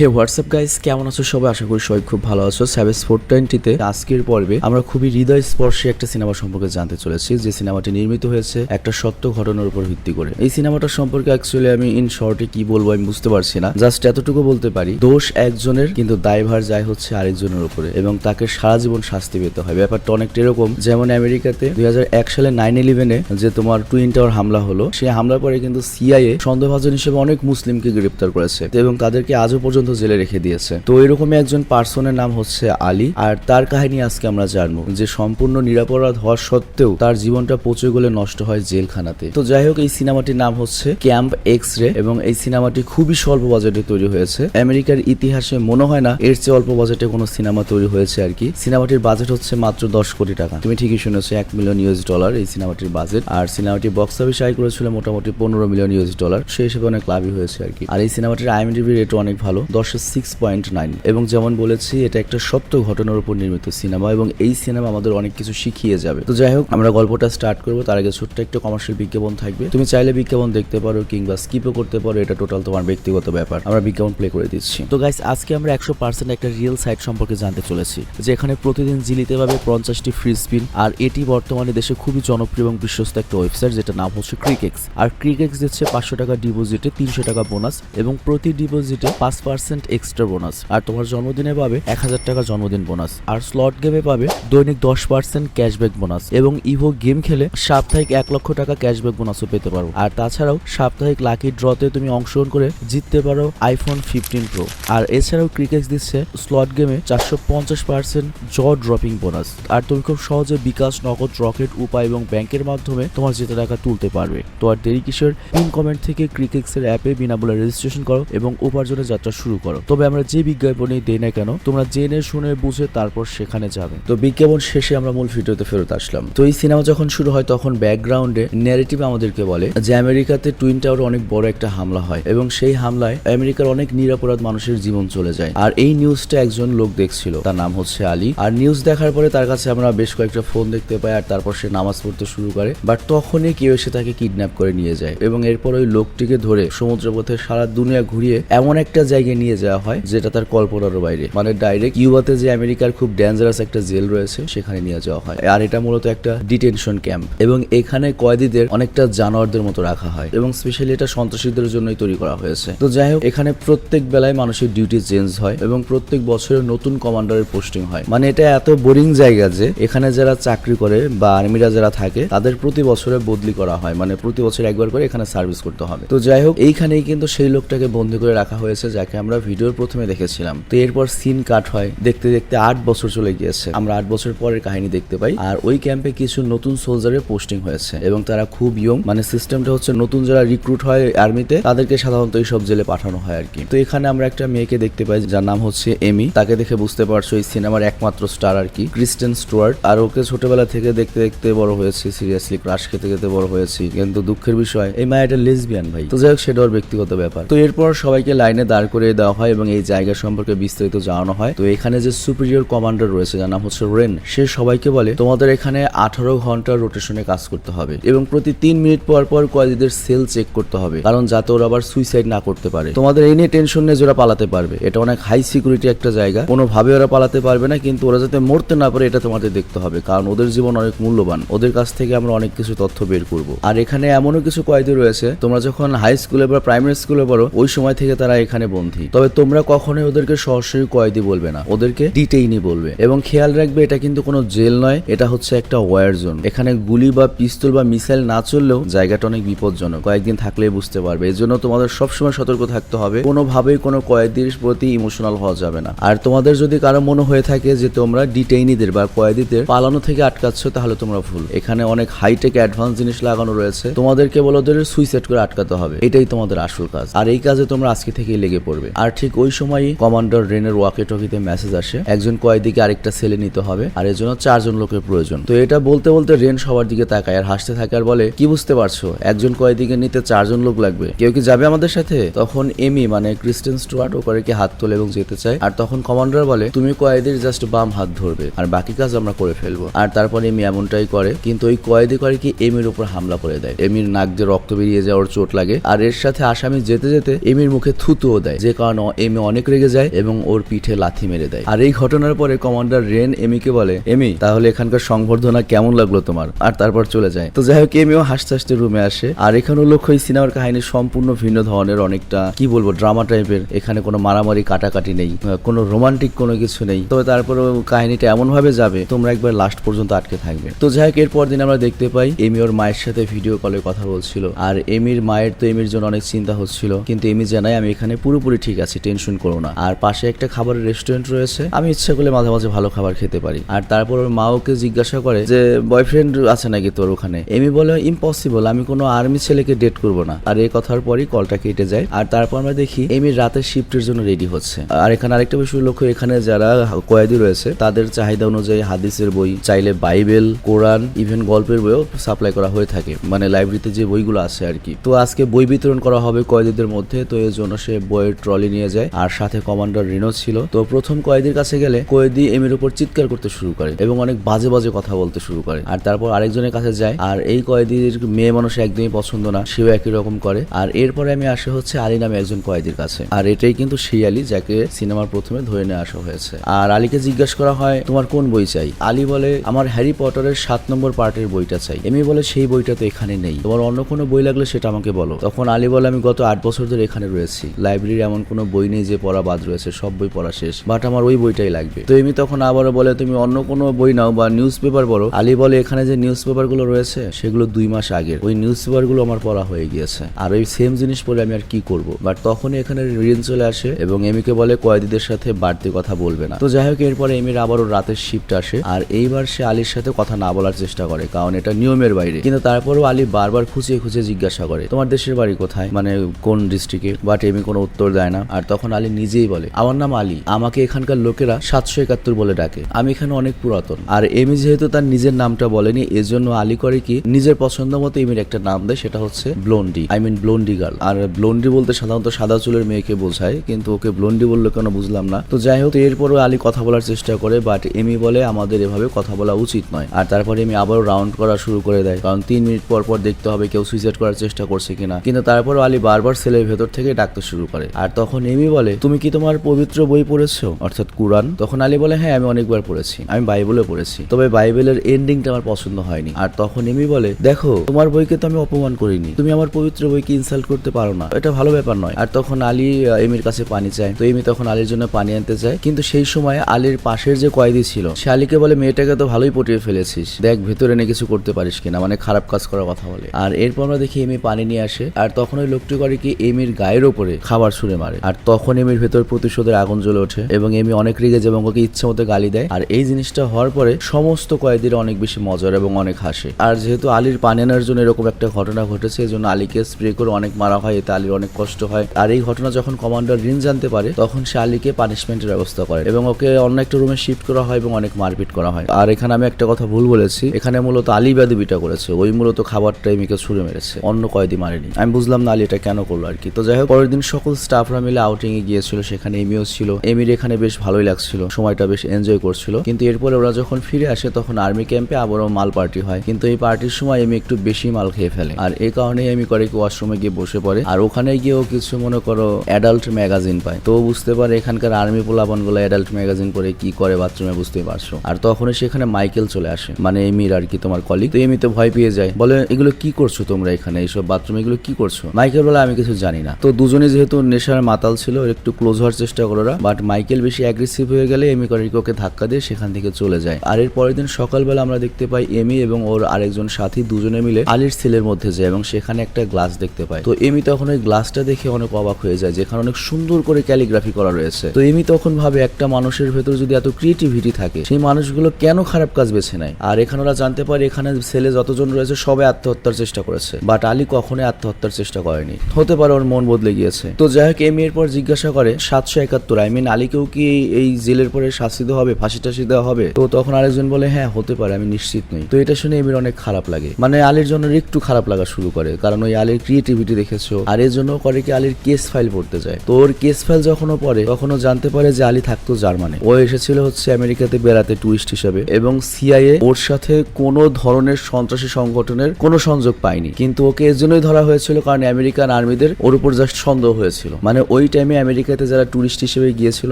হে WhatsApp guys কেমন আছো সবাই? আশা করি সবাই খুব ভালো আছো। স্যাভেজ ফোর টোয়েন্টিতে আজকের পর্বে আমরা খুবই হৃদয় স্পর্শী একটা সিনেমা সম্পর্কে জানতে চলেছি, যে সিনেমাটি নির্মিত হয়েছে একটা সত্য ঘটনার উপর ভিত্তি করে। এই সিনেমাটা সম্পর্কে অ্যাকচুয়ালি আমি ইন শর্টে কি বলব আমি বুঝতে পারছি না। জাস্ট এতটুকু বলতে পারি, দোষ একজনের, কিন্তু দায়ভার যায় হচ্ছে আরেকজনের উপরে এবং তাকে সারা জীবন শাস্তি পেতে হয়। ব্যাপারটা অনেকটা এরকম, যেমন আমেরিকাতে দুই হাজার এক সালে নাইন ইলেভেনে যে তোমার টুইন টাওয়ার হামলা হলো সেই হামলার পরে কিন্তু সিআইএ সন্দেহভাজন হিসেবে অনেক মুসলিমকে গ্রেপ্তার করেছে এবং তাদেরকে আজও পর্যন্ত জেলে রেখে দিয়েছে। তো এরকমই একজন পার্সনের নাম হচ্ছে আলী, আর তার কাহিনী আজকে আমরা জানব যে সম্পূর্ণ নিরাপরাধ হওয়া সত্ত্বেও তার জীবনটা পচে গলে নষ্ট হয় জেলখানাতে। তো যাই হোক, এই সিনেমাটির নাম হচ্ছে ক্যাম্প এক্স রে এবং এই সিনেমাটি খুবই স্বল্প বাজেটে তৈরি হয়েছে। আমেরিকার ইতিহাসে মনে হয় না এর চেয়ে অল্প বাজেটে কোনো সিনেমা তৈরি হয়েছে আর কি। সিনেমাটির বাজেট হচ্ছে মাত্র দশ কোটি টাকা। তুমি ঠিকই শুনেছো, এক মিলিয়ন ইউএস ডলার এই সিনেমাটির বাজেট। আর সিনেমাটি বক্স অফিস আয় করেছিল মোটামুটি পনেরো মিলিয়ন ইউএস ডলার সেই হিসেবে অনেক লাভই হয়েছে আর কি। আর এই সিনেমাটির আইএমডিবি রেট অনেক ভালো। দশের সিক্স পয়েন্ট নাইন এবং যেমন বলেছি, এটা একটা সত্য ঘটনার উপর নির্মিত সিনেমা এবং এই সিনেমা আমাদের অনেক কিছু শিখিয়ে যাবে। তো যাই হোক, আমরা গল্পটা স্টার্ট করব। তার আগে ছোট্ট একটা কমার্শিয়াল বিজ্ঞাপন থাকবে। তুমি চাইলে বিজ্ঞাপন দেখতে পারো কিংবা স্কিপও করতে পারো, এটা টোটাল তোমার ব্যক্তিগত ব্যাপার। আমরা বিজ্ঞাপন প্লে করে দিচ্ছি। তো গাইস আজকে আমরা একশো পার্সেন্ট একটা রিয়েল সাইট সম্পর্কে জানতে চলেছি, যেখানে প্রতিদিন জিলিতে পাবে পঞ্চাশটি ফ্রি স্পিন আর এটি বর্তমানে দেশে খুবই জনপ্রিয় এবং বিশ্বস্ত একটা ওয়েবসাইট যেটা নাম হচ্ছে ক্রিকেক্স আর ক্রিকেক্স দিচ্ছে পাঁচশো টাকা ডিপোজিটে তিনশো টাকা বোনাস এবং প্রতি ডিপোজিটে পাঁচ পার্সেন্ট এক্সট্রা বোনাস আর তোমার জন্মদিনে পাবে এক হাজার টাকা জন্মদিন বোনাস আর স্লট গেমে পাবে দৈনিক দশ পার্সেন্ট ক্যাশব্যাক বোনাস এবং ইভো গেম খেলে সাপ্তাহিক এক লক্ষ টাকা ক্যাশব্যাক বোনাসও পেতে পারো। আর তাছাড়াও সাপ্তাহিক লাকি ড্রতে তুমি অংশগ্রহণ করে জিততে পারো আইফোন ফিফটিন প্রো আর এছাড়াও ক্রিকেট দিচ্ছে স্লট গেমে চারশো পঞ্চাশ পার্সেন্ট জ ড্রপিং বোনাস আর তুমি খুব সহজে বিকাশ, নগদ রকেট উপায় এবং ব্যাংকের মাধ্যমে তোমার জেতা টাকা তুলতে পারবে। তো আর দেরি কিশোর পিন কমেন্ট থেকে ক্রিকেক্সের অ্যাপে বিনামূল্যে রেজিস্ট্রেশন করো এবং উপার্জনের যাত্রা শুরু করো। তবে আমরা যে বিজ্ঞাপনই দেই না কেন, তোমরা জেনে, শুনে, বুঝে তারপর সেখানে যাবে। তো বিজ্ঞাপন শেষে আমরা মূল ভিডিওতে ফেরত আসলাম। তো এই সিনেমা যখন শুরু হয়, তখন ব্যাকগ্রাউন্ডে ন্যারেটিভ আমাদেরকে বলে যে আমেরিকাতে টুইন টাওয়ার অনেক বড় একটা হামলা হয় এবং সেই হামলায় আমেরিকার অনেক নিরাপরাধ মানুষের জীবন চলে যায়। আর এই নিউজটা একজন লোক দেখছিল, তার নাম হচ্ছে আলী। আর নিউজ দেখার পরে তার কাছে আমরা বেশ কয়েকটা ফোন দেখতে পাই আর তারপর সে নামাজ পড়তে শুরু করে। বাট তখনই কেউ এসে তাকে কিডন্যাপ করে নিয়ে যায় এবং এরপর ওই লোকটিকে ধরে সমুদ্রপথে সারা দুনিয়া ঘুরিয়ে এমন একটা জায়গায় নিয়ে যাওয়া হয়, যেটা তার কল্পনারও বাইরে। মানে ডাইরেক্ট ইউবাতে যে আমেরিকার খুব ডেঞ্জারাস একটা জেল রয়েছে, সেখানে নিয়ে যাওয়া হয়। আর এটা মূলত একটা ডিটেনশন ক্যাম্প এবং এখানে কয়েদিদের অনেকটা জানোয়ারদের মতো রাখা হয়। এবং স্পেশালি এটা সন্ত্রাসীদের জন্যই তৈরি করা হয়েছে। তো যাই হোক, এখানে প্রত্যেক বেলায় মানুষের ডিউটি চেঞ্জ হয় এবং প্রত্যেক বছরের নতুন কমান্ডারের পোস্টিং হয়। মানে এটা এত বোরিং জায়গা যে, এখানে যারা চাকরি করে বা আর্মিরা যারা থাকে, তাদের প্রতি বছরে বদলি করা হয়। মানে প্রতি বছর একবার করে এখানে সার্ভিস করতে হবে। তো যাই হোক, এইখানেই কিন্তু সেই লোকটাকে বন্দি করে রাখা হয়েছে, যাকে আমরা ভিডিওর প্রথমে দেখেছিলাম। তো এরপর সিন কাট হয়। দেখতে দেখতে আট বছর চলে গিয়েছে। আমরা আট বছর পরের কাহিনী দেখতে পাই। আর ওই ক্যাম্পে কিছু নতুন সোলজারের পোস্টিং হয়েছে। এবং তারা খুব ইয়ং মানে সিস্টেমটা হচ্ছে নতুন যারা রিক্রুট হয় আর্মিতে তাদেরকে সাধারণত এই সব জেলে পাঠানো হয় আর কি। তো এখানে আমরা একটা মেয়েকে দেখতে পাই, যার নাম হচ্ছে এমি তাকে দেখে বুঝতে পারছ, এই সিনেমার একমাত্র স্টার আর কি। ক্রিস্টেন স্টুয়ার্ট আর ওকে ছোটবেলা থেকে দেখতে দেখতে বড় হয়েছে। সিরিয়াসলি ক্রাশ খেতে খেতে বড় হয়েছি। কিন্তু দুঃখের বিষয়, এই মায়াটা লেসবিয়ান ভাই। তো যাই হোক, সেটা ওর ব্যক্তিগত ব্যাপার। তো এরপর সবাইকে লাইনে দাঁড় করে দেওয়া হয় এবং এই জায়গা সম্পর্কে বিস্তারিত জানানো হয়। তো এখানে যে সুপিরিয়র কমান্ডার রয়েছে, যার নাম হচ্ছে রেন সে সবাইকে বলে, তোমাদের এখানে আঠারো ঘণ্টার রোটেশনে কাজ করতে হবে এবং প্রতি তিন মিনিট পর পর কয়েদিদের সেল চেক করতে হবে, কারণ যাতে ওরা আবার সুইসাইড না করতে পারে। তোমাদের এই নিয়ে টেনশন নিয়ে ওরা পালাতে পারবে। এটা অনেক হাই সিকিউরিটি একটা জায়গা। কোনোভাবে ওরা পালাতে পারবে না, কিন্তু ওরা যাতে মরতে না পারে, এটা তোমাদের দেখতে হবে। কারণ ওদের জীবন অনেক মূল্যবান। ওদের কাছ থেকে আমরা অনেক কিছু তথ্য বের করব। আর এখানে এমনও কিছু কয়েদি রয়েছে, তোমরা যখন হাই স্কুলে বা প্রাইমারি স্কুলে পড়ো, ওই সময় থেকে তারা এখানে বন্দী। তবে তোমরা কখনোই ওদেরকে সরাসরি কয়েদি বলবে না। ওদেরকে ডিটেইনি বলবে। এবং খেয়াল রাখবে, এটা কিন্তু কোনো জেল নয়, এটা হচ্ছে একটা ওয়ার জোন। এখানে গুলি বা পিস্তল বা মিসাইল না চললেও জায়গাটা অনেক বিপজ্জনক। কয়েকদিন থাকলে বুঝতে পারবে। এই জন্য তোমাদের সবসময় সতর্ক থাকতে হবে। কোনোভাবেই কোনো কয়েদির প্রতি ইমোশনাল হওয়া যাবে না। আর তোমাদের যদি কারও মনে হয়ে থাকে যে তোমরা ডিটেইনিদের বা কয়েদিদের পালানো থেকে আটকাচ্ছ, তাহলে তোমরা ভুল। এখানে অনেক হাইটেক অ্যাডভান্স জিনিস লাগানো রয়েছে। তোমাদেরকে বলে ওদের সুইসাইড করে আটকাতে হবে। এটাই তোমাদের আসল কাজ। আর এই কাজে তোমরা আজকে থেকেই লেগে পড়বে। আর ঠিক ওই সময়ই কমান্ডার রেনের ওয়াকে টকিতে মেসেজ আসে, একজন কয়েদিকে আরেকটা সেলে নিতে হবে আর এর জন্য চারজন লোকের প্রয়োজন। তো এটা বলতে বলতে রেন সবার দিকে তাকায় আর হাসতে থাকে আর বলে, কি বুঝতে পারছ? একজন কয়েদিকে নিতে চারজন লোক লাগবে। কেউ কি যাবে আমাদের সাথে? তখন এমি মানে ক্রিস্টেন স্টুয়ার্ট ও করে কি হাত তোলে এবং যেতে চায়। আর তখন কমান্ডার বলে, তুমি কয়েদির জাস্ট বাম হাত ধরবে আর বাকি কাজ আমরা করে ফেলব। আর তারপর এমি এমনটাই করে, কিন্তু ওই কয়েদি করে কি এমির উপর হামলা করে দেয়। এমির নাক দিয়ে রক্ত বেরিয়ে যায় ওর চোট লাগে। আর এর সাথে আসামি যেতে যেতে এমির মুখে থুতুও দেয়, যে কারণে কারণ এমি অনেক রেগে যায় এবং ওর পিঠে লাথি মেরে দেয়। আর এই ঘটনার পরে কমান্ডার রেন এমিকে বলে এমি তাহলে এখানকার সংবর্ধনা কেমন লাগল তোমার? আর তারপর চলে যায়। তো যাই হোক এমিও হাসতে হাসতে রুমে আসে। আর এখানেও লক্ষ্য এই সিনেমার কাহিনী সম্পূর্ণ ভিন্ন ধরনের, অনেকটা, কি বলব ড্রামা টাইপের এখানে কোনো মারামারি, কাটাকাটি নেই কোনো রোমান্টিক কোনো কিছু নেই। তবে তারপরেও কাহিনীটা এমন ভাবে যাবে, তোমরা একবার লাস্ট পর্যন্ত আটকে থাকবে। তো যাই হোক, এরপর দিন আমরা দেখতে পাই এমি ওর মায়ের সাথে ভিডিও কলে কথা বলছিল। আর এমির মায়ের তো এমির জন্য অনেক চিন্তা হচ্ছিল। কিন্তু এমি জানাই আমি এখানে পুরোপুরি ঠিক আছি, টেনশন করো না। আর পাশে একটা খাবারের রেস্টুরেন্ট রয়েছে, আমি ইচ্ছা করলে মাঝে মাঝে ভালো খাবার খেতে পারি। আর তারপর ওর মা ওকে জিজ্ঞাসা করে যে বয়ফ্রেন্ড আছে নাকি তোর ওখানে? এমি বলে ইম্পসিবল আমি কোনো আর্মি ছেলেকে ডেট করব না। আর এই কথার পরই কলটা কেটে যায়। আর তারপর আমরা দেখি, এমির রাতের শিফটের জন্য রেডি হচ্ছে। আর এখানে আরেকটা বিষয় লক্ষ্য এখানে যারা কয়েদি রয়েছে, তাদের চাহিদা অনুযায়ী হাদিসের বই, চাইলে বাইবেল, কোরআন ইভেন গল্পের বইও সাপ্লাই করা হয়ে থাকে। মানে লাইব্রেরিতে যে বইগুলো আছে আর কি। তো আজকে বই বিতরণ করা হবে কয়েদিদের মধ্যে, তো এর জন্য সে বইয়ের ট্রলি নিয়ে যায়। আর সাথে কমান্ডার রিনো ছিল। তো প্রথম কয়েদির কাছে গেলে কয়েদি এমির উপর চিৎকার করতে শুরু করে এবং অনেক বাজে বাজে কথা বলতে শুরু করে। আর তারপর আরেকজনের কাছে যায়। আর এই কয়েদির মেয়ে মানুষ একদমই পছন্দ না, সেও একই রকম করে। আর এরপরে আমি আসে হচ্ছে আলী নামে একজন কয়েদির কাছে। আর এটাই কিন্তু সেই আলী যাকে সিনেমার প্রথমে ধরে নিয়ে আসা হয়েছে। আর আলীকে জিজ্ঞাসা করা হয়, তোমার কোন বই চাই? আলী বলে, আমার হ্যারি পটারের সাত নম্বর পার্টের বইটা চাই। এমি বলে, সেই বইটা তো এখানে নেই। তোমার অন্য কোনো বই লাগলে সেটা আমাকে বলো। তখন আলী বলে, আমি গত আট বছর ধরে এখানে রয়েছি। লাইব্রেরির এমন কোনো বই নেই যে পড়া বাদ রয়েছে, সব বই পড়া শেষ। বাট আমার ওই বইটাই লাগবে। তো এমি তখন আবারও বলে, তুমি অন্য কোনো বই নাও বা নিউজ পেপার পড়ো। আলী বলে, এখানে যে নিউজ পেপারগুলো রয়েছে, সেগুলো দুই মাস আগের। ওই নিউজ পেপারগুলো আমার পড়া হয়ে গিয়েছে। আর ওই সেম জিনিস পড়ে আমি আর কি করব? বাট তখনই এখানে রিন চলে আসে এবং এমিকে বলে, কয়েদিদের সাথে বাড়তি কথা বলবে না। তো যাই হোক, এরপরে এমির আবারও রাতের শিফট আসে। আর এইবার সে আলীর সাথে কথা না বলার চেষ্টা করে, কারণ এটা নিয়মের বাইরে। কিন্তু তারপরেও আলী বারবার খুঁচিয়ে খুঁচিয়ে জিজ্ঞাসা করে, তোমার দেশের বাড়ি কোথায়? মানে কোন ডিস্ট্রিক্টে বাট এমি কোনো উত্তর দেয় না। আর তখন আলী নিজেই বলে, আমার নাম আলী, আমাকে এখানকার লোকেরা সাতশো একাত্তর বলে ডাকে। আমি এখানে অনেক পুরাতন। আর এমি যেহেতু তার নিজের নামটা বলেনি, এজন্য আলী করে কি নিজের পছন্দ মতো এমির একটা নাম দেয়, সেটা হচ্ছে blondie. I mean blondie girl R blondie বলতে সাধারণত সাদা চুলের মেয়েকে বোঝায়, কিন্তু ওকে ব্লন্ডি বলল কেন বুঝলাম না। তো যাই হোক, এরপরও আলী কথা বলার চেষ্টা করে বাট এমি বলে, আমাদের এভাবে কথা বলা উচিত নয়। আর তারপরে এমি আবারও রাউন্ড করা শুরু করে দেয়, কারণ তিন মিনিট পর পর দেখতে হবে কেউ সুইসাইড করার চেষ্টা করছে কিনা। কিন্তু তারপরও আলী বারবার সেলের ভেতর থেকে ডাকতে শুরু করে। আর তখন এমি বলে, তুমি কি তোমার পবিত্র বই পড়েছো? অর্থাৎ কুরআন। তখন আলী বলে হ্যাঁ আমি অনেকবার পড়েছি। আমি বাইবেলও পড়েছি। তবে বাইবেলের এন্ডিংটা আমার পছন্দ হয়নি। আর তখন এমি বলে, দেখো, তোমার বইকে তো আমি অপমান করিনি। তুমি আমার পবিত্র বইকে ইনসাল্ট করতে পারো না। এটা ভালো ব্যাপার নয়। আর তখন আলী এমির কাছে পানি চায়। তো এমি তখন আলীর জন্য পানি আনতে চায় কিন্তু সেই সময় আলীর পাশের যে কয়েদি ছিল, সে আলীকে বলে, মেয়েটাকে তো ভালোই পটিয়ে ফেলেছিস। দেখ, ভেতরে এনে কিছু করতে পারিস কিনা। মানে খারাপ কাজ করার কথা বলে। আর এরপর আমরা দেখি এমি পানি নিয়ে আসে। আর তখন ওই লোকটি করে কি, এমির গায়ের ওপরে খাবার ছুঁড়ে মারে। আর তখন এমির ভেতর প্রতিশোধের আগুন জ্বলে ওঠে এবং এমি অনেক রেগে ওকে ইচ্ছে মতো গালি দেয়। আর এই জিনিসটা হওয়ার পরে সমস্ত কয়েদিরা অনেক বেশি মজার এবং অনেক হাসে। আর যেহেতু আলীর পানি আনার জন্য এরকম একটা ঘটনা ঘটেছে এই জন্য আলীকে স্প্রে করে অনেক মারা হয়, এতে আলীর অনেক কষ্ট হয়। আর এই ঘটনা যখন কমান্ডার রিন জানতে পারে, তখন সে আলীকে পানিশমেন্টের ব্যবস্থা করে এবং ওকে অন্য একটা রুমে শিফট করা হয় এবং অনেক মারপিট করা হয়। আর এখানে আমি একটা কথা ভুল বলেছি, এখানে মূলত আলী বাদুবিটা করেছে। ওই মূলত খাবারটা এমিকে ছুড়ে মেরেছে, অন্য কয়েদি মারেনি। আমি বুঝলাম না আলী এটা কেন করল আর কি। তো যাই হোক, পরের দিন সকল স্টাফরা মিলে এ গিয়েছিল, সেখানে এমিও ছিল। এমির এখানে বেশ ভালোই লাগছিল, সময়টা বেশ এনজয় করছিল। কিন্তু এরপরে ওরা যখন ফিরে আসে, তখন আর্মি ক্যাম্পে আবারও মাল পার্টি হয়। কিন্তু এই পার্টির সময় এমি একটু বেশি মাল খেয়ে ফেলে। আর এই কারণেই এমি করে কি ওয়াশরুমে গিয়ে বসে পড়ে। আর ওখানে গিয়েও কিছু মনে করো অ্যাডাল্ট ম্যাগাজিন পায় তো বুঝতে পারে এখানকার আর্মি পোলাপানগুলো অ্যাডাল্ট ম্যাগাজিন পড়ে কি করে বাথরুমে বুঝতে পারছ। আর তখনই সেখানে মাইকেল চলে আসে। মানে এমির আর কি তোমার কলিগ তো এমি তো ভয় পেয়ে যায়। বলে, এগুলো কি করছ তোমরা এখানে? এইসব বাথরুমে এগুলো কি করছ? মাইকেল বলে, আমি কিছু জানি না। তো দুজনে যেহেতু নেশার মাতাল ছিল একটু ক্লোজ হওয়ার চেষ্টা করো বাট মাইকেল বেশি অ্যাগ্রেসিভ হয়ে গেলে এমি করিকোকে ধাক্কা দিয়ে সেখান থেকে চলে যায়। আর এর পরের দিন সকালবেলা আমরা দেখতে পাই এমি এবং ওর আরেকজন সাথী দুজনে মিলে আলির সেলের মধ্যে যায় এবং সেখানে একটা গ্লাস দেখতে পায়। তো এমি তখন ওই গ্লাসটা দেখে অনেক অবাক হয়ে যায়, যেখানে অনেক সুন্দর করে ক্যালিগ্রাফি করা রয়েছে। তো এমি তখন ভাবে, একটা মানুষের ভেতর যদি এত ক্রিয়েটিভিটি থাকে, সেই মানুষগুলো কেন খারাপ কাজ বেছে নেয়? আর এখানে ওরা জানতে পারে, এখানে সেলে যতজন রয়েছে, সবাই আত্মহত্যার চেষ্টা করেছে। বাট আলী কখনোই আত্মহত্যার চেষ্টা করেনি। হতে পারে ওর মন বদলে গিয়েছে। তো যাই হোক এমি এরপর জিজ্ঞাসা করে, সাতশো একাত্তর আই মিন আলীকেও কি এই জেলের পরে শাস্তি দেওয়া হবে ফাঁসি টাসি দেওয়া হবে? তো তখন আরেকজন বলে হ্যাঁ হতে পারে, আমি নিশ্চিত নই। তো এটা শুনে এমির অনেক খারাপ লাগে। মানে আলীর জন্য একটু খারাপ লাগা শুরু করে, কারণ ওই আলীর ক্রিয়েটিভিটি দেখেছ, আর এর জন্য করে কি আলীর কেস ফাইল পড়তে যায়। তো ওর কেস ফাইল যখনও পড়ে, তখনও জানতে পারে যে আলী থাকতো জার্মানে। ও এসেছিল হচ্ছে আমেরিকাতে বেড়াতে টুরিস্ট হিসেবে, এবং সিআইএ ওর সাথে কোনো ধরনের সন্ত্রাসী সংগঠনের কোনো সংযোগ পায়নি। কিন্তু ওকে এর জন্যই ধরা হয়েছিল, কারণ আমেরিকান আর্মিদের ওর উপর জাস্ট সন্দেহ হয়েছিল। মানে ওই টাইমে আমেরিকাতে যারা টুরিস্ট হিসেবে গিয়েছিল,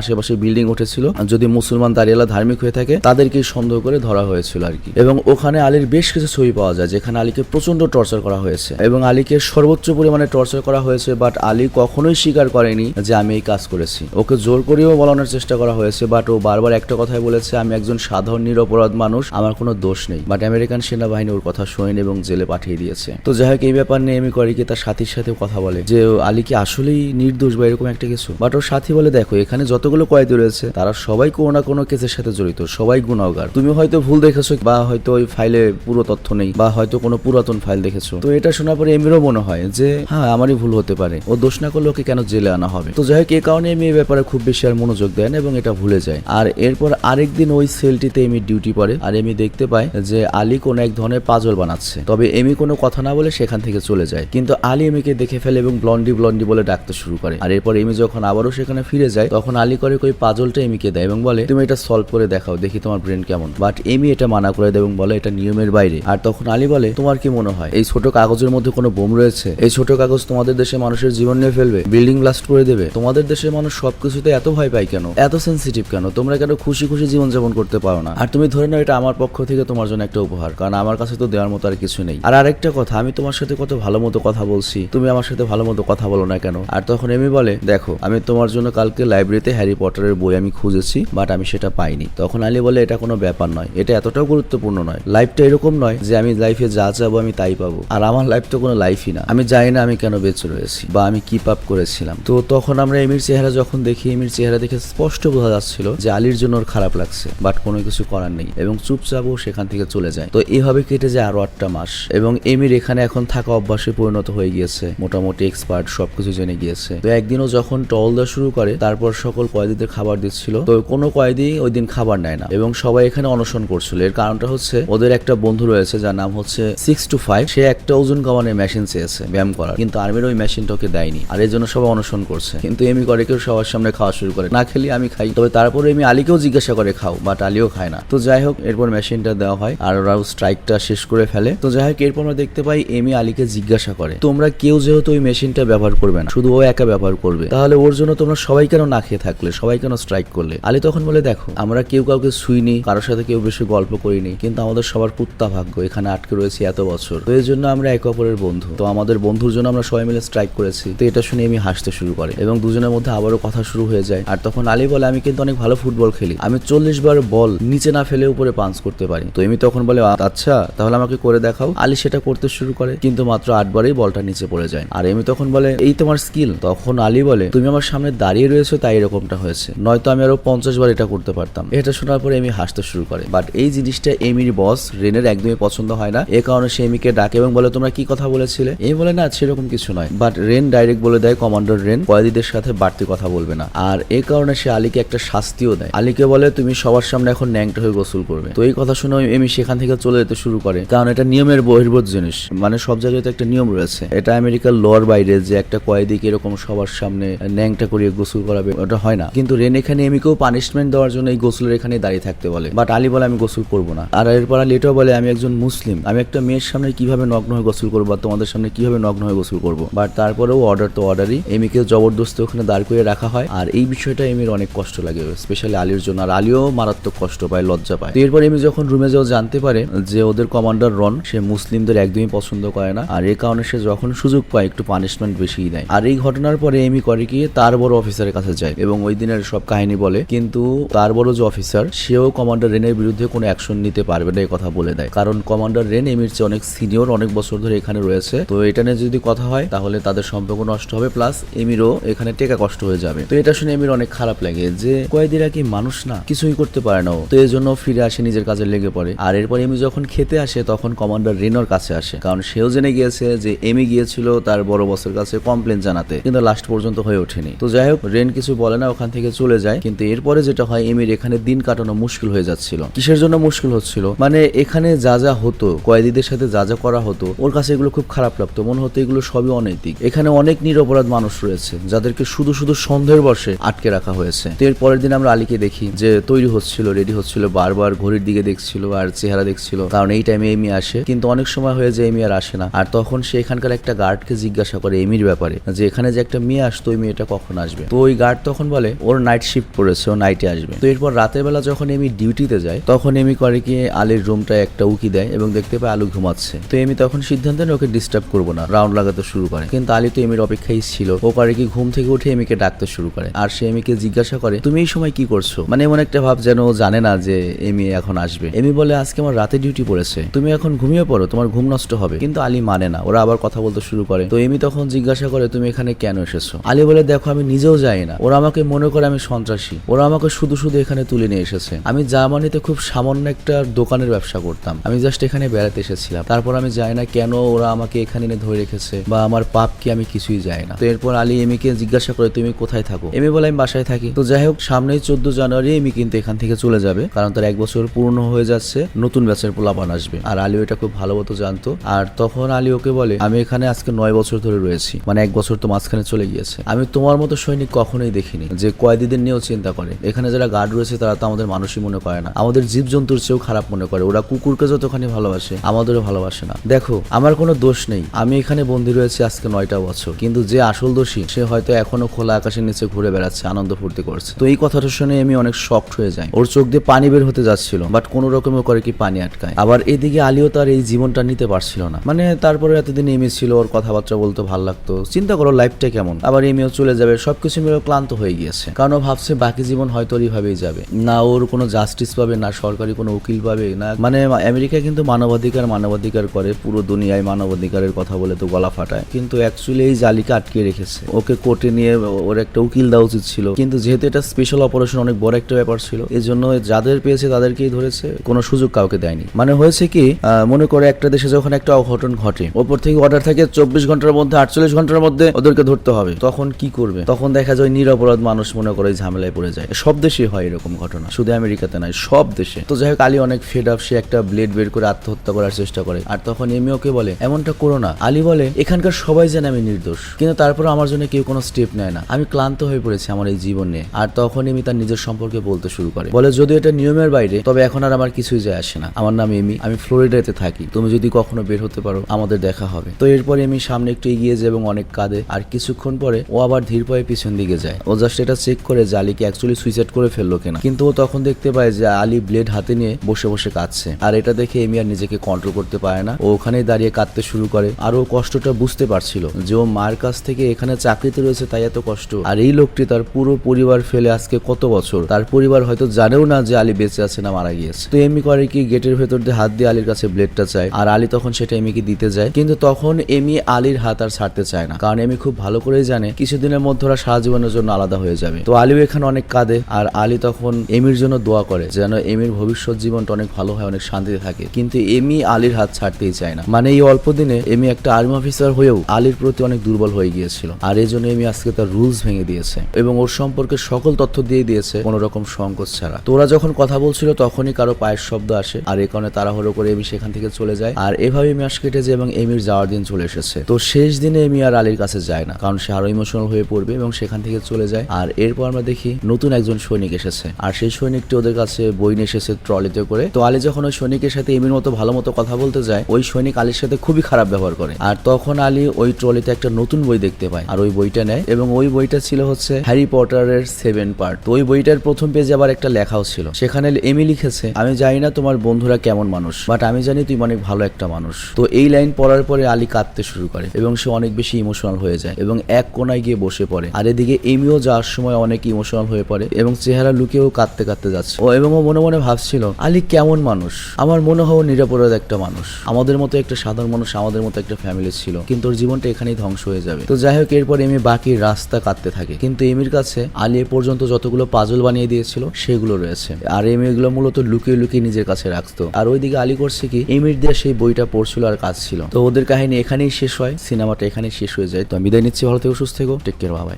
আশেপাশে বিল্ডিং উঠেছিল, যদি মুসলমান দাঁড়িয়ালা ধার্মিক হয়ে থাকে তাদেরকে সন্দেহ করে ধরা হয়েছিল আর কি। এবং ওখানে আলীর বেশ কিছু ছবি পাওয়া যায়, যেখানে আলীকে প্রচণ্ড টর্চার করা হয়েছে। এবং আলীকে সর্বোচ্চ পরিমাণে টর্চার করা হয়েছে বাট আলী কখনোই স্বীকার করেনি যে আমি এই কাজ করেছি। ওকে জোর করেও বলানোর চেষ্টা করা হয়েছে বাট ও বারবার একটা কথাই বলেছে, আমি একজন সাধারণ নিরপরাধ মানুষ, আমার কোনো দোষ নেই। বাট আমেরিকান সেনাবাহিনী ওর কথা শোনেন এবং জেলে পাঠিয়ে দিয়েছে। তো যাই হোক, এই ব্যাপার নিয়ে এমি করিকে তার সাথীর সাথে কথা বলে, যে আলী কি আসলেই নির্দোষ বা এরকম একটা কিছু। বাট ওর সাথী বলে, দেখো, এখানে যতগুলো কয়েদি রয়েছে, তারা সবাই কোনো না কোনো কেসের সাথে জড়িত। সবাই গুণাগার। তুমি হয়তো ভুল দেখেছ, বা হয়তো ওই ফাইলে পুরো তথ্য নেই, বা হয়তো কোনো পুরাতন ফাইল দেখেছ। তো এটা শোনার পরে এমিরও মনে হয় যে হ্যাঁ আমারই ভুল হতে পারে। ও দোষ না করলে ওকে কেন জেলে আনা হবে? তো যাই হোক এই কারণে এমি এই ব্যাপারে খুব বেশি আর মনোযোগ দেন এবং এটা ভুলে যায়। আর এরপর আরেকদিন ওই সেলটিতে এমি ডিউটি পড়ে, আর এমি দেখতে পায় যে, আলী কোনো এক ধরনের পাজল বানাচ্ছে। তবে এমি কোনো কথা না বলে সেখান থেকে চলে যায়। কিন্তু আলী এমিকে দেখে ফেলে এবং ব্লন্ডি ব্লন্ডি বলে ডাকতে শুরু করে। আর এরপর এমি যখন আবারও সেখানে ফিরে যায়, তখন আলী করে ওই পাজলটা এমিকে দেয় এবং বলে, তুমি এটা সলভ করে দেখাও, দেখি তোমার ব্রেন কেমন। বাট এমি এটা মানা করে দেয় এবং বলে, এটা নিয়মের বাইরে। আর তখন আলী বলে, তোমার কি মনে হয়, এই ছোট কাগজের মধ্যে কোনো বোম রয়েছে? এই ছোট কাগজ তোমাদের দেশে মানুষের জীবন নিয়ে ফেলবে? বিল্ডিং ব্লাস্ট করে দেবে? তোমাদের দেশের মানুষ সবকিছুতে এত ভয় পায় কেন? এত সেন্সিটিভ কেন? তোমরা কেন খুশি খুশি জীবন যাপন করতে পারো না? আর তুমি ধরে নাও, এটা আমার পক্ষ থেকে তোমার জন্য একটা উপহার, কারণ আমার কাছে তো দেওয়ার মতো আর কিছু নেই। আর আরেকটা কথা, আমি তোমার সাথে কত ভালো মতো কথা বলছি, তুমি আমার সাথে ভালো মতো কথা বলো না কেন? আর তখন এমি বলে, দেখো, আমি তোমার জন্য কালকে লাইব্রেরিতে হ্যারি পটারের বই আমি খুঁজেছি, বাট আমি সেটা পাইনি। তখন আলী বলে, এটা কোনো ব্যাপার নয়। এটা এতটাও গুরুত্বপূর্ণ নয়। লাইফটা এরকম নয় যে আমি লাইফে যা চাবো আমি তাই পাবো। আর আমার লাইফ তো কোনো লাইফই না। আমি জানি না আমি কেন বেঁচে রয়েছি বা আমি কিপ আপ করেছিলাম। তো তখন আমরা এমির চেহারা যখন দেখি, এমির চেহারা দেখে স্পষ্ট বোঝা যাচ্ছিল যে আলীর জন্য ওর খারাপ লাগছে, বাট কোনো কিছু করার নেই এবং চুপচাপও সেখান থেকে চলে যায়। তো এভাবে কেটে যায় আরও আটটা মাস এবং এমির এখানে এখন থাকা অভ্যাসে পরিণত হয়ে গিয়েছে। মোটামুটি এক্সপার্ট সবকিছু জেনে গিয়েছে। তো একদিনও যখন টল দেওয়া শুরু করে, তারপর সকল কয়েদিদের খাবার দিচ্ছিল। তো কোনো কয়েদি ওই দিন খাবার নেয় না এবং সবাই এখানে অনশন করছিল। এর কারণটা হচ্ছে, ওদের একটা বন্ধু রয়েছে যার নাম হচ্ছে সিক্স টু ফাইভ সে একটা ওজন কমানোর মেশিন চেয়েছে, ব্যায়াম করার। কিন্তু আর্মির ওই মেশিনটা ওকে দেয়নি। আর এর জন্য সবাই অনশন করছে। কিন্তু এমি করে কেউ সবার সামনে খাওয়া শুরু করে। না খেলি আমি খাই। তবে তারপরে এমি আলীকেও জিজ্ঞাসা করে খাও বাট আলীও খায় না। তো যাই হোক, এরপর মেশিনটা দেওয়া হয় আর ওরাও স্ট্রাইকটা শেষ করে ফেলে। তো যাই হোক, এরপর আমরা দেখতে পাই এমি আলীকে জিজ্ঞাসা করে, তোমরা কেউ যেহেতু ওই মেশিনটা ব্যবহার করবে না? শুধু ও একা ব্যবহার করবে। তাহলে ওর জন্য তোমরা সবাই কেন না খেয়ে থাকলে? সবাই কেন স্ট্রাইক করলে? আলী তখন বলে, দেখো, আমরা কেউ কাউকে শুইনি কারোর সাথে কেউ বেশি গল্প করিনি, কিন্তু আমাদের সবার কুত্তা ভাগ্য, এখানে আটকে রয়েছে এত বছর। তো এই জন্য আমরা একে অপরের বন্ধু। তো আমাদের বন্ধুর জন্য আমরা সবাই মিলে স্ট্রাইক করেছি। তো এটা শুনে আমি হাসতে শুরু করে এবং দুজনের মধ্যে আবারও কথা শুরু হয়ে যায়। আর তখন আলী বলে, আমি কিন্তু অনেক ভালো ফুটবল খেলি। আমি চল্লিশ বার বল নিচে না ফেলে উপরে পাঞ্চ করতে পারি। তো এমি তখন বলে আচ্ছা তাহলে আমাকে করে দেখাও। আলী সেটা করতে শুরু করে, কিন্তু মাত্র আটবারেই বলটা নিচে পড়ে যায়। আর এমি তখন বলে, এই তোমার স্কিল তখন আলী বলে, তুমি আমার সামনে দাঁড়িয়ে রয়েছো, তাই এরকমটা হয়েছে। নয়তো আমি আরও পঞ্চাশ বার এটা করতে পারতাম। এটা শোনার পরে এমি হাসতে শুরু করে। বাট এই জিনিসটা এমির বস রেনের একদমই পছন্দ হয় না। এ কারণে সে এমিকে ডাকে এবং বলে, তোমরা কি কথা বলেছিলে? এই বলে, না, সেরকম কিছু নয়। বাট রেন ডাইরেক্ট বলে দেয় কমান্ডার রেন কয়েদিদের সাথে বাড়তি কথা বলবে না। আর এ কারণে সে আলীকে একটা শাস্তিও দেয়। আলীকে বলে, তুমি সবার সামনে এখন ন্যাংটা হয়ে গোসল করবে। তো এই কথা শুনে এমি সেখান থেকে চলে যেতে শুরু করে। কারণ এটা নিয়মের বহির্ভূত জিনিস। মানে সব জায়গায় তো একটা নিয়ম রয়েছে। এটা আমেরিকার লর বাইরে যে একটা কয়েদিকে এরকম সবার সামনে ন্যাংটা করিয়ে গোসল করাবে, ওটা হয় না। কিন্তু রেন এখানে এমিকেও পানিশমেন্ট দেওয়ার জন্য এই গোসলের এখানে দাঁড়িয়ে থাকতে বলে। বাট আলী বলে, আমি গোসল করব না। আর এরপর আলী বলে, আমি একজন মুসলিম। আমি একটা মেয়ের সামনে কীভাবে নগ্ন হয়ে গোসল করব বা তোমাদের সামনে কীভাবে নগ্ন হয়ে গোসল করব? বাট তারপরেও অর্ডার তো অর্ডারই এমিকে জবরদস্তি ওখানে দাঁড় করে রাখা হয়। আর এই বিষয়টা এমির অনেক কষ্ট লাগে স্পেশালি আলীর জন্য। আর আলীও মারাত্মক কষ্ট পায়, লজ্জা পায়। তো এরপর এমি যখন রুমে যাও জানতে পারে যে ওদের কমান্ডার রন, সে মুসলিমদের একদমই পছন্দ করে না। আর এ কারণে সে যখন সুযোগ পায়, একটু পানিশমেন্ট বেশিই দেয়। আর এই ঘটনার পরে এমি করে কি তার বড় অফিসারের কাছে যায় এবং ওই দিনের সব কাহিনী বলে। কিন্তু তার বড় যে অফিসার, সেও কমান্ডার রেনের বিরুদ্ধে কোনো অ্যাকশন নিতে পারবে না এই কথা বলে দেয়। কারণ কমান্ডার রেন এমির চেয়ে অনেক সিনিয়র, অনেক বছর ধরে এখানে রয়েছে। তো এটা নিয়ে যদি কথা হয়, তাহলে তাদের সম্পর্ক নষ্ট হবে। প্লাস এমিরও এখানে টেকা কষ্ট হয়ে যাবে। তো এটা শুনে এমির অনেক খারাপ লাগে যে, কয়েদিরা কি মানুষ না, কিছুই করতে পারে না তো এই জন্য ফিরে আসে, নিজের কাজে লেগে পড়ে। আর এরপর এমি যখন খেতে আসে, তখন কমান্ডার রেনোর কাছে আসে। কারণ সেও জেনে গিয়েছে যে, এমি গিয়েছিল তার বড় বসের কাছে কমপ্লেন জানাতে। কিন্তু লাস্ট পর্যন্ত হয়ে ওঠেনি। তো যাই হোক রেন কিছু বলে না, ওখান থেকে চলে যায়। কিন্তু এরপরে যেটা হয় এমির এখানে দিন কাটানো মুশকিল হয়ে যাচ্ছিল। কিসের জন্য মুশকিল হচ্ছিল? মানে এখানে যা যা হতো, কয়েদিদের সাথে যা যা করা হতো, ওর কাছে এগুলো খুব খারাপ লাগতো। মনে হতো এগুলো সবই অনৈতিক। এখানে অনেক নিরপরাধ মানুষ রয়েছে, যাদেরকে শুধু শুধু সন্দেহের বসে আটকে রাখা হয়েছে। তো এর পরের দিন আমরা আলীকে দেখি যে তৈরি হচ্ছিল রেডি হচ্ছিল, বারবার ঘড়ির দিকে দেখছিল আর চেহারা দেখছিল। কারণ এই টাইমে এমি আসে। কিন্তু অনেক সময় হয়ে যায় এমি আর আসে না। আর তখন সে এখানকার একটা গার্ডকে জিজ্ঞাসা করে এমির ব্যাপারে, যে এখানে যে একটা মেয়ে নিয়ে আসতো ওই মেয়েটা কখন আসবে? তো ওই গার্ড তখন বলে, ওর নাইট শিফট পড়েছে, ও নাইটে আসবে। তো এরপর রাতের বেলা যখন এমি ডিউটিতে যায়, তখন এমি করে কি, আলির রুমটায় একটা উকি দেয় এবং দেখতে পায় আলু ঘুমাচ্ছে। তো এমি তখন সিদ্ধান্ত নেয়, ওকে ডিস্টার্ব করব না রাউন্ড লাগাতে শুরু করে। কিন্তু আলী তো এমির অপেক্ষায় ছিল। ও করে কি, ঘুম থেকে উঠে এমিকে ডাকতে শুরু করে। আর সে এমিকে জিজ্ঞাসা করে, তুমি এই সময় কি করছ? মানে এমন একটা ভাব যেন জানে না যে এমি এখন আসবে। এমি বলে, আজকে আমার রাতে ডিউটি পড়েছে। তুমি এখন ঘুমিয়ে পড়ো, তোমার ঘুম নষ্ট হবে। কিন্তু আলী মানে না, ওরা আবার কথা বলতে শুরু করে। তো এমি তখন জিজ্ঞাসা করে, তুমি এখানে কেন এসেছ? আলী বলে, দেখো, আমি নিজেও যাই না। ওরা আমাকে মনে করে আমি সন্ত্রাসী। ওরা আমাকে শুধু শুধু এখানে তুলে নিয়ে এসেছে। আমি জার্মানিতে খুব সামান্য একটা দোকানের ব্যবসা করতাম। আমি জাস্ট এখানে বেড়াতে এসেছিলাম। তারপর আমি যাই না কেন ওরা আমাকে এখানে এনে ধরে রেখেছে বা আমার পাপ কি আমি কিছুই যাই না? তো এরপর আলী এমিকে জিজ্ঞাসা করে, তুমি কোথায় থাকো? এমি বলে, আমি বাসায় থাকি। তো যাই হোক, সামনেই চোদ্দ জানুয়ারি এমি কিন্তু এখান থেকে চলে যাবে। কারণ তার এক বছর পূর্ণ হয়ে যাচ্ছে, নতুন ব্যাচের পোলাপান আসবে। আর আলী এটা খুব ভালো মতো জানতো। আর তখন আলী ওকে বলে, আমি এখানে আজকে নয় বছর ধরে রয়েছি। মানে এক বছর তো মাঝখানে চলে গিয়েছে। আমি তোমার মতো সৈনিক কখনোই দেখিনি, যে কয়েদিদের নিয়েও চিন্তা করে। এখানে যারা গার্ড রয়েছে, তারা তো আমাদের মানুষই মনে করে না। আমাদের জীবজন্তুর চেয়েও খারাপ মনে করে। ওরা কুকুরকে যতখানি ভালোবাসে, আমাদেরও ভালোবাসে না। দেখো, আমার কোনো দোষ নেই। আমি এখানে বন্দি রয়েছি আজকে নয়টা বছর। কিন্তু যে আসল দোষী, সে হয়তো এখনও খোলা আকাশের নিচে ঘুরে বেড়াচ্ছে, আনন্দ ফুর্তি করছে। তো এই কথাটা শুনে আমি অনেক শকড হয়ে যাই। ওর চোখ দিয়ে পানি বের হতে যাচ্ছিল বাট কোনো রকমে করে কি পানি আটকায়। আবার এদিকে আলিও তার এই জীবনটা নিতে পারছিল না। মানে তারপরে এতদিন এমি ছিল, ওর কথাবার্তা বলতে ভালো লাগতো। চিন্তা করো লাইফটা কেমন? আবার এমিও চলে যাবে। সবকিছু মিলে ও ক্লান্ত হয়ে গিয়েছে। কারণ ও ভাবছে বাকি জীবন হয়তো এইভাবেই যাবে। না ওর কোনো জাস্টিস পাবে, না সরকারি কোনো উকিল পাবে, না মানে আমেরিকা কিন্তু মানবাধিকার মানবাধিকার করে, পুরো দুনিয়ায় মানবাধিকারের কথা বলে তো গলা ফাটায়। কিন্তু অ্যাকচুয়ালি এই জালিকে আটকে রেখেছে। ওকে কোর্টে নিয়ে ওর একটা উকিল দেওয়া উচিত ছিল। কিন্তু যেহেতু এটা স্পেশাল অপারেশন অনেক বড় একটা ব্যাপার ছিল। এই জন্য যাদের পেয়েছে তাদেরকেই ধরেছে, কোনো সুযোগ কাউকে দেয়নি। মানে হয়েছে কি মনে করে একটা দেশে যখন একটা অঘটন ঘটে, ওপর থেকে অর্ডার থাকে চব্বিশ ঘণ্টার মধ্যে, আটচল্লিশ ঘণ্টার মধ্যে ওদেরকে ধরতে হবে। তখন কি করবে? তখন দেখা যায় নিরপরাধ মানুষ মনে করে ঝামেলায় পড়ে যায়। সব দেশে হয় এরকম ঘটনা। শুধু আমেরিকাতে নয়, সব দেশে। তো যাই হোক, আলী অনেক ফেড আপ সে একটা ব্লেড বের করে আত্মহত্যা করার চেষ্টা করে। আর তখন এমি ওকে বলে, এমনটা করো না। আলী বলে, এখানকার সবাই জানে আমি নির্দোষ। কিন্তু তারপর আমার জন্য কেউ কোনো স্টেপ নেয় না। আমি ক্লান্ত হয়ে পড়েছি আমার এই জীবন নিয়ে। আর তখন এমি তার নিজের সম্পর্কে বলতে শুরু করে। বলে, যদি এটা নিয়মের বাইরে, তবে এখন আর আমার কিছুই যায় আসে না। আমার নাম এমি আমি ফ্লোরিডাতে থাকি। তুমি যদি কখনো বের হতে পারো, আমাদের দেখা হবে। তো এরপর এমি সামনে একটু এগিয়ে যায় এবং অনেক কাঁদে। আর কিছুক্ষণ পরে ও আবার ধীর পায়ে পিছন দিকে যায়। ও জাস্ট এটা চেক করে যে আলীকে অ্যাকচুয়ালি সুইসাইড করে ফেলল কিনা। কিন্তু ও তখন দেখতে পায় যে আলী ব্লেড হাতে নিয়ে বসে বসে কাঁদছে। আর এটা দেখে এমি আর নিজেকে কন্ট্রোল করতে পারে না। ও ওখানেই দাঁড়িয়ে কাঁদতে শুরু করে। আর ও কষ্টটা বুঝতে পারছিল যে ও মার কাছ থেকে এখানে চাকরিতে রয়েছে তাই এত কষ্ট। আর এই লোকটি তার পুরো পরিবার ফেলে আজকে কত বছর? তার পরিবার হয়তো জানেও না যে আলী বেঁচে আছে না মারা গিয়েছে। তো এমি করে কি গেটের ভেতর দিয়ে হাত দিয়ে আলীর কাছে ব্লেডটা চায়। আর আলী তখন সেটা এমিকে দিতে যায়। কিন্তু তখন এমি আলীর হাত আর ছাড়তে চায় না। কারণ এমি খুব ভালো করেই জানে, কিছুদিনের মধ্যে ওরা সারা জীবনের জন্য আলাদা হয়ে যাবে। তো আলীও এখানে অনেক কাঁদে, আর আলী তখন এমির জন্য দোয়া করে, যেন এমির ভবিষ্যৎ জীবনটা অনেক ভালো হয়, অনেক শান্তিতে থাকে। কিন্তু এমি আলীর হাত ছাড়তেই চায় না। মানে এই অল্প দিনে এমি একটা আর্মি অফিসার হয়েও আলীর প্রতি অনেক দুর্বল হয়ে গিয়েছিল। আর এই জন্য এমি আজকে তার রুলস ভেঙে দিয়েছে এবং ওর সম্পর্কে সকল তথ্য দিয়ে দিয়েছে কোনো রকম সংকোচ ছাড়া। তো ওরা যখন কথা বলছিল, তখনই কারও পায়ের শব্দ আসে, আর এই কারণে তাড়াহুড়ো করে এমি সেখান থেকে চলে যায়। আর এভাবে মাস কেটে যায় এবং এমির যাওয়ার দিন চলে এসেছে। তো শেষ দিনে এমি আর আলীর কাছে যায় না, কারণ সে আরও ইমোশনাল হয়ে পড়বে এবং সেখান থেকে চলে যায়। আর এরপর আমরা দেখি নতুন একজন সৈনিক এসেছে। আর সেই সৈনিকটি ওদের কাছে বই নিয়ে এসেছে ট্রলিতে করে। তো আলী যখন ওই সৈনিকের সাথে এমির মতো ভালো মতো কথা বলতে যায়, ওই সৈনিক আলীর সাথে খুবই খারাপ ব্যবহার করে। আর তখন আলী ওই ট্রলিতে একটা নতুন বই দেখতে পায় আর ওই বইটা নেয় এবং ওই বইটা ছিল হচ্ছে হ্যারি পটারের সেভেন পার্ট। তো ওই বইটার প্রথম পেজে আবার একটা লেখাও ছিল। সেখানে এমি লিখেছে, আমি জানি না তোমার বন্ধুরা কেমন মানুষ বাট আমি জানি তুই অনেক ভালো একটা মানুষ। তো এই লাইন পড়ার পরে আলী কাঁদতে শুরু করে এবং সে অনেক বেশি ইমোশনাল হয়ে যায় এবং এক কোনায় গিয়ে বসে পড়ে। আর এদিকে এমিও যাওয়ার সময় অনেক ইমোশনাল হয়ে পড়ে এবং চেহারা লুকিয়েও কাঁদতে কাঁদতে যাচ্ছে। ও এবং ও মনে মনে ভাবছিল, আলী কেমন মানুষ? আমার মনে হয় নিরাপরাধ একটা মানুষ। আমাদের মতো একটা সাধারণ মানুষ আমাদের মতো একটা ফ্যামিলি ছিল। কিন্তু ওর জীবনটা এখানেই ধ্বংস হয়ে যাবে। তো যাই হোক, এরপর এমি বাকি রাস্তা কাটতে থাকে। কিন্তু এমির কাছে আলী এ পর্যন্ত যতগুলো পাজল বানিয়ে দিয়েছিল, সেগুলো রয়েছে। আর এমি এগুলো মূলত লুকিয়ে লুকিয়ে নিজের কাছে রাখতো। আর ওইদিকে আলী করছে কি, এমির দিয়ে সেই বইটা পড়ছিল আর কাজ ছিল তো ওদের কাহিনী এখানেই শেষ হয়, সিনেমাটা এখানেই শেষ হয়ে যায়। তো আমি বিদায় নিচ্ছি, ভালো সুস্থ থেকো টেক কেয়ার বাবাই